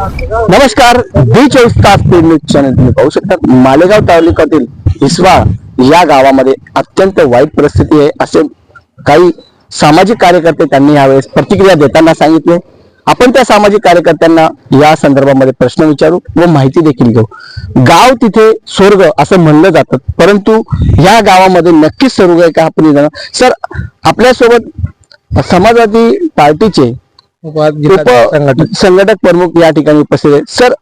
नमस्कार बी चोवीस तास न्यूज चॅनल तुम्ही पाहू शकता मालेगाव तालुक्यातील हिसवाळ या गावामध्ये अत्यंत वाईट परिस्थिती आहे. असे काही सामाजिक कार्यकर्ते त्यांनी यावेळेस प्रतिक्रिया देताना सांगितले. आपण त्या सामाजिक कार्यकर्त्यांना या संदर्भामध्ये प्रश्न विचारू व माहिती देखील घेऊ. गाव तिथे स्वर्ग असं म्हणलं जातं परंतु या गावामध्ये नक्कीच स्वर्ग आहे का आपण सर आपल्यासोबत समाजवादी पार्टीचे उप संघटक. प्रमुख या ठिकाणी उपस्थित आहेत. सर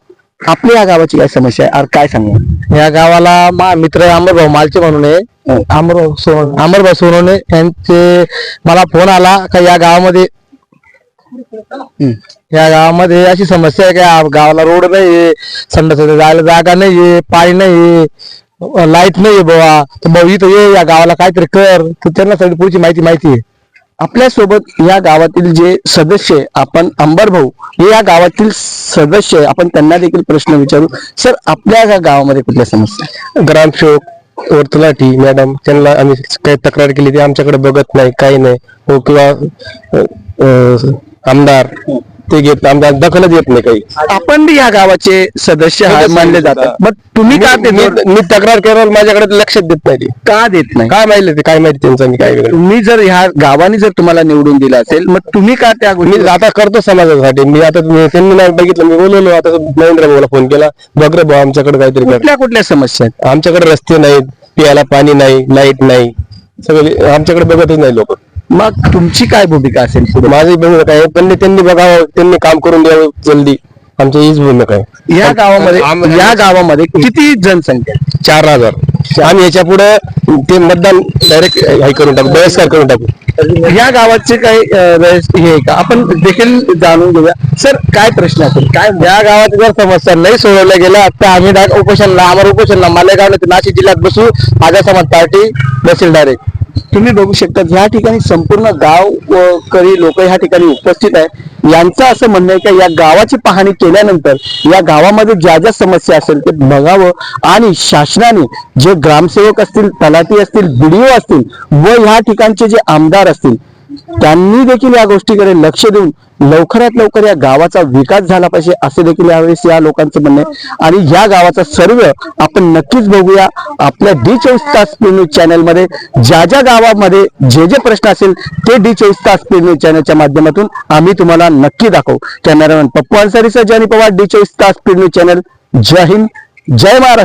आपल्या या गावाची काय समस्या आहे? काय सांगू? या गावाला मा मित्र अमरभाऊ मालचे म्हणून आहे. अमरभाऊ सोन अमरभाऊ सोनवणे यांचे मला फोन आला का या गावामध्ये या गावामध्ये अशी समस्या आहे की? गावाला रोड नाही संडास जायला जागा नाहीये पाणी नाही लाइट नाही बाबा तर भाऊ इथं ये या गावाला काहीतरी कर. तर त्यांना सगळी पुढची माहिती माहिती आहे. आपल्यासोबत या गावातील जे सदस्य आहे, आपण अंबर भाऊ हे या गावातील सदस्य आहे. आपण त्यांना देखील प्रश्न विचारू. सर आपल्या या गावामध्ये कुठल्या समस्या ग्रामसेवक वर मॅडम त्यांना आम्ही काही तक्रार केली ती आमच्याकडे बघत नाही काही नाही. हो किंवा आमदार ते घेत आमदार दखलच घेत नाही काही. आपण बी या गावाचे सदस्य मानले जातात. मग तुम्ही का ते मी मी तक्रार केल्यावर माझ्याकडे लक्षात देत नाही ते. का देत नाही? काय माहिती ते काय माहिती त्यांचं काय वेगळं. तुम्ही जर ह्या गावाने जर तुम्हाला निवडून दिलं असेल मग तुम्ही का त्या मी गोष्टी आता करतो समाजासाठी. मी आता तुम्ही- त्यांनी नाही बघितलं मी बोलवलो. आता नरेंद्र भाऊला फोन केला. बघ रे भाऊ आमच्याकडे काहीतरी कर. कुठल्या कुठल्या समस्या आहेत? आमच्याकडे रस्ते नाहीत पियाला पाणी नाही लाइट नाही. सगळे आमच्याकडे बघतच नाही लोक. मग तुमची काय भूमिका असेल पुढे? माझी भूमिका आहे. पण त्यांनी बघावं त्यांनी काम करून द्यावं जल्दी. आमची हीच भूमिका आहे. या गावामध्ये या गावामध्ये किती जनसंख्या आहे? चार हजार. आम्ही याच्यापुढे ते मतदान डायरेक्ट हे करून टाकू बहिष्कार करून टाकू. या गावाचे काही अं, हे आहे का? आपण देखील जाणून घेऊया. सर काय प्रश्न असेल? काय या गावात जर समस्या नाही सोडवल्या गेल्या तर आम्ही डायरेक्ट उपोषणला आम्हाला उपोषणला मालेगाव नाही तर नाशिक जिल्ह्यात बसू माझ्या समाज पार्टी बसेल डायरेक्ट तुम्ही बघू शकता ह्या ठिकाणी संपूर्ण गाव करी लोक ह्या ठिकाणी उपस्थित आहे यांचं असं म्हणणं आहे की या गावाची पाहणी केल्यानंतर या गावामध्ये ज्या ज्या समस्या असेल ते बघावं आणि शासनाने जे ग्रामसेवक असतील तलाठी असतील बीडीओ असतील व ह्या ठिकाणचे जे आमदार असतील त्यांनी देखील या गोष्टीकडे लक्ष देऊन लवकरात लवकर या गावाचा विकास झाला पाहिजे असे देखील यावेळेस या लोकांचं म्हणणं आहे. आणि या गावाचा सर्व आपण नक्कीच बघूया. आपल्या डी चोवीस तास न्यूज चॅनलमध्ये ज्या ज्या गावामध्ये जे जे प्रश्न असेल ते डी चोवीस तास न्यूज चॅनलच्या माध्यमातून आम्ही तुम्हाला नक्की दाखवू. कॅमेरामॅन पप्पू अन्सारीसह जानी पवार डी चोवीस तास न्यूज चॅनल. जय हिंद जय महाराष्ट्र.